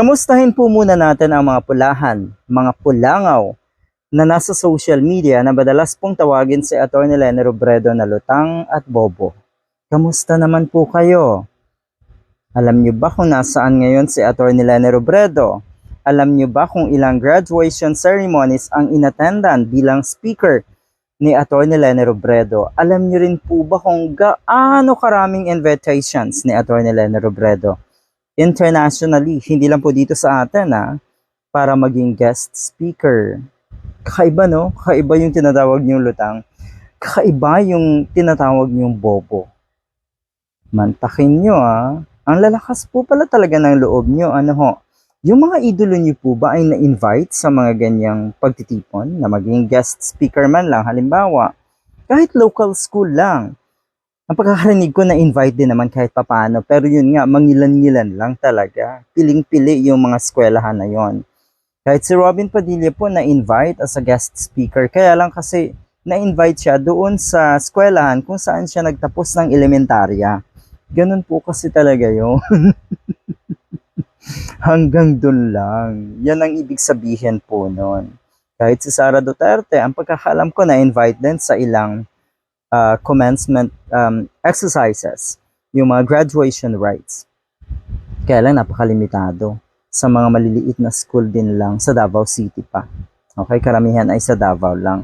Kamustahin po muna natin ang mga pulahan, mga pulangaw na nasa social media na madalas pong tawagin si Atty. Lene Robredo na lutang at bobo. Kamusta naman po kayo? Alam niyo ba kung nasaan ngayon si Atty. Lene Robredo? Alam niyo ba kung ilang graduation ceremonies ang inattendan bilang speaker ni Atty. Lene Robredo? Alam niyo rin po ba kung gaano karaming invitations ni Atty. Lene Robredo? Internationally, hindi lang po dito sa atin ha, para maging guest speaker. Kakaiba no? Kakaiba yung tinatawag niyong lutang. Kakaiba yung tinatawag niyong bobo. Mantakin nyo ah. Ang lalakas po pala talaga ng loob nyo. Ano ho? Yung mga idolo nyo po ba ay na-invite sa mga ganyang pagtitipon na maging guest speaker man lang halimbawa? Kahit local school lang. Ang pagkakarinig ko na-invite din naman kahit papaano. Pero yun nga, mangilan-ngilan lang talaga. Piling-pili yung mga eskwelahan na yon. Kahit si Robin Padilla po na-invite as a guest speaker. Kaya lang kasi na-invite siya doon sa eskwelahan kung saan siya nagtapos ng elementarya. Ganun po kasi talaga yun. Hanggang dun lang. Yan ang ibig sabihin po nun. Kahit si Sara Duterte, ang pagkakalam ko na-invite din sa ilang uh, commencement um, exercises, yung mga graduation rites. Kaya lang napakalimitado sa mga maliliit na school din lang sa Davao City pa. Okay, karamihan ay sa Davao lang.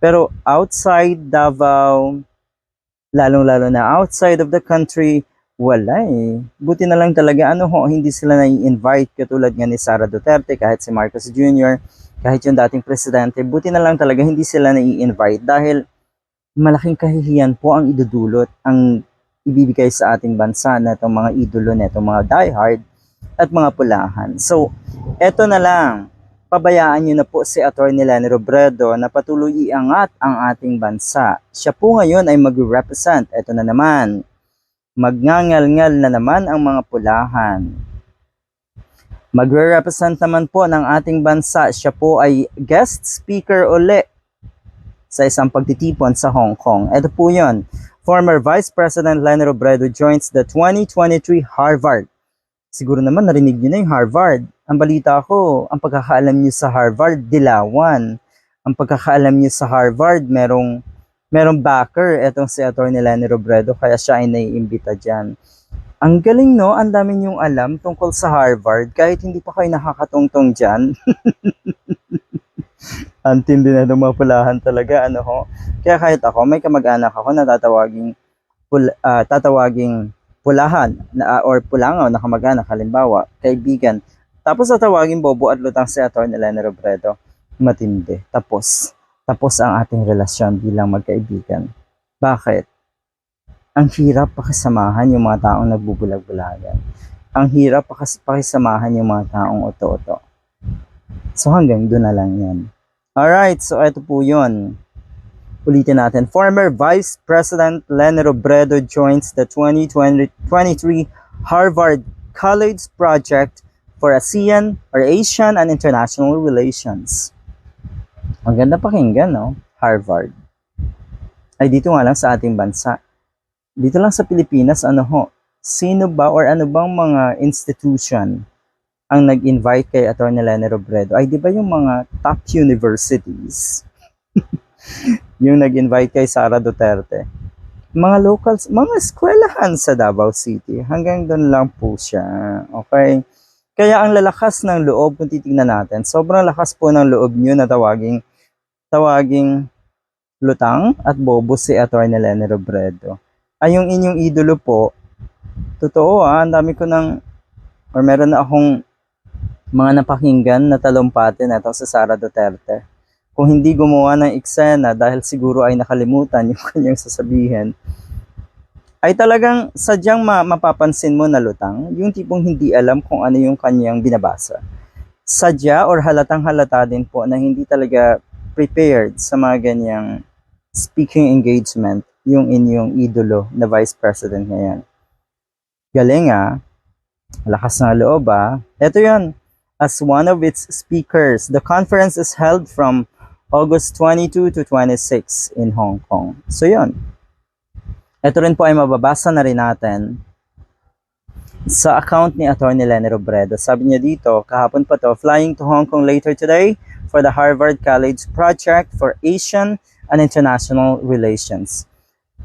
Pero outside Davao, lalong-lalo na outside of the country, wala eh. Buti na lang talaga, ano ho, hindi sila na-invite katulad nga ni Sara Duterte, kahit si Marcos Jr., kahit yung dating presidente, buti na lang talaga hindi sila na-invite dahil malaking kahihiyan po ang idudulot ang ibibigay sa ating bansa na itong mga idolo na itong mga diehard at mga pulahan. So, eto na lang. Pabayaan nyo na po si Atty. Lene Robredo na patuloy iangat ang ating bansa. Siya po ngayon ay mag-represent. Eto na naman. Magngangal-ngal na naman ang mga pulahan. Magre-represent naman po ng ating bansa. Siya po ay guest speaker uli sa isang pagtitipon sa Hong Kong. Ito po yun. Former Vice President Lene Robredo joins the 2023 Harvard. Siguro naman narinig niyo na yung Harvard. Ang balita ko, ang pagkakaalam niyo sa Harvard, dilawan. Ang pagkakaalam niyo sa Harvard, merong merong backer etong si Atty. Lene Robredo kaya siya ay naiimbita dyan. Ang galing no, ang dami niyong alam tungkol sa Harvard kahit hindi pa kayo nakakatungtong dyan. ang tindi na ng mga pulahan talaga, ano ho. Kaya kahit ako, may kamag-anak ako na tatawaging, pul, uh, tatawaging pulahan na, uh, or pulangaw na kamag-anak, halimbawa, kaibigan. Tapos tatawagin bobo at lutang si Atty. Lene Robredo. Matindi. Tapos, tapos ang ating relasyon bilang magkaibigan. Bakit? Ang hirap pakisamahan yung mga taong nagbubulag-bulagan. Ang hirap pakisamahan yung mga taong oto-oto. So hanggang doon na lang yan. Alright, so ito po yun. Ulitin natin. Former Vice President Lene Robredo joins the 2023 Harvard College Project for ASEAN or Asian and International Relations. Ang ganda pakinggan, no? Harvard. Ay, dito nga lang sa ating bansa. Dito lang sa Pilipinas, ano ho? Sino ba or ano bang mga institution ang nag-invite kay Atty. Lene Robredo? Ay, di ba yung mga top universities? yung nag-invite kay Sara Duterte? Mga locals, mga eskwelahan sa Davao City. Hanggang doon lang po siya. Okay? Kaya ang lalakas ng loob, kung titingnan natin, sobrang lakas po ng loob nyo na tawaging, tawaging lutang at bobo si Atty. Lene Robredo. Ay yung inyong idolo po, totoo ah, ang dami ko ng, or meron na akong mga napakinggan na talumpati na ito sa Sara Duterte. Kung hindi gumawa ng eksena dahil siguro ay nakalimutan yung kanyang sasabihin, ay talagang sadyang ma- mapapansin mo na lutang, yung tipong hindi alam kung ano yung kanyang binabasa. Sadya or halatang halata din po na hindi talaga prepared sa mga ganyang speaking engagement yung inyong idolo na vice president ngayon. Galing ah. Lakas ng loob ah. Ito yon As one of its speakers, the conference is held from August 22 to 26 in Hong Kong. So yon Ito rin po ay mababasa na rin natin sa account ni Attorney Lenny Robredo. Sabi niya dito, kahapon pa to, flying to Hong Kong later today for the Harvard College Project for Asian and International Relations.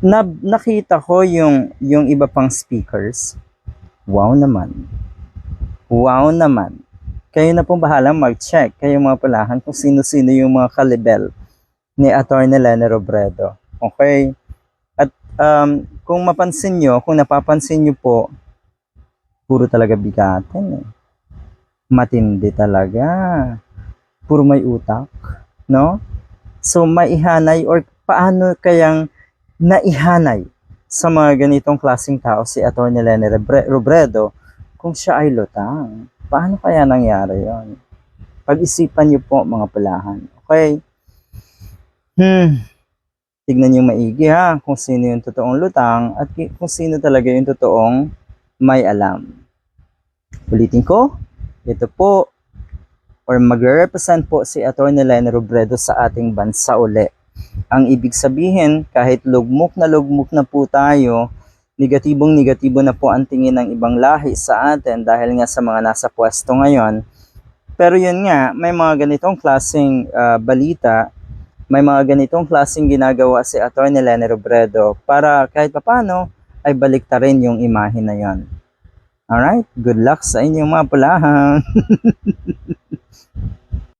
Na, nakita ko yung, yung iba pang speakers. Wow naman. Wow naman. Kayo na pong bahala mag-check, kayo mga pulahan kung sino-sino yung mga kalibel ni Attorney Lenny Robredo. Okay? At um, kung mapansin nyo, kung napapansin nyo po, puro talaga bigatin eh. Matindi talaga. Puro may utak, no? So maihanay or paano kayang naihanay sa mga ganitong klaseng tao si Atty. Lenny Robredo kung siya ay lutang. Paano kaya nangyari yon? Pag-isipan niyo po mga pulahan. Okay? Hmm. Tignan niyo maigi ha kung sino yung totoong lutang at kung sino talaga yung totoong may alam. Ulitin ko, ito po or magre-represent po si Atty. Lenny Robredo sa ating bansa uli. Ang ibig sabihin, kahit lugmok na lugmok na po tayo, negatibong negatibo na po ang tingin ng ibang lahi sa atin dahil nga sa mga nasa pwesto ngayon. Pero yun nga, may mga ganitong klaseng ah, balita, may mga ganitong klaseng ginagawa si Atty. Lenny Robredo para kahit papano ay balikta rin yung imahe na yon. Alright? Good luck sa inyong mga pulahan.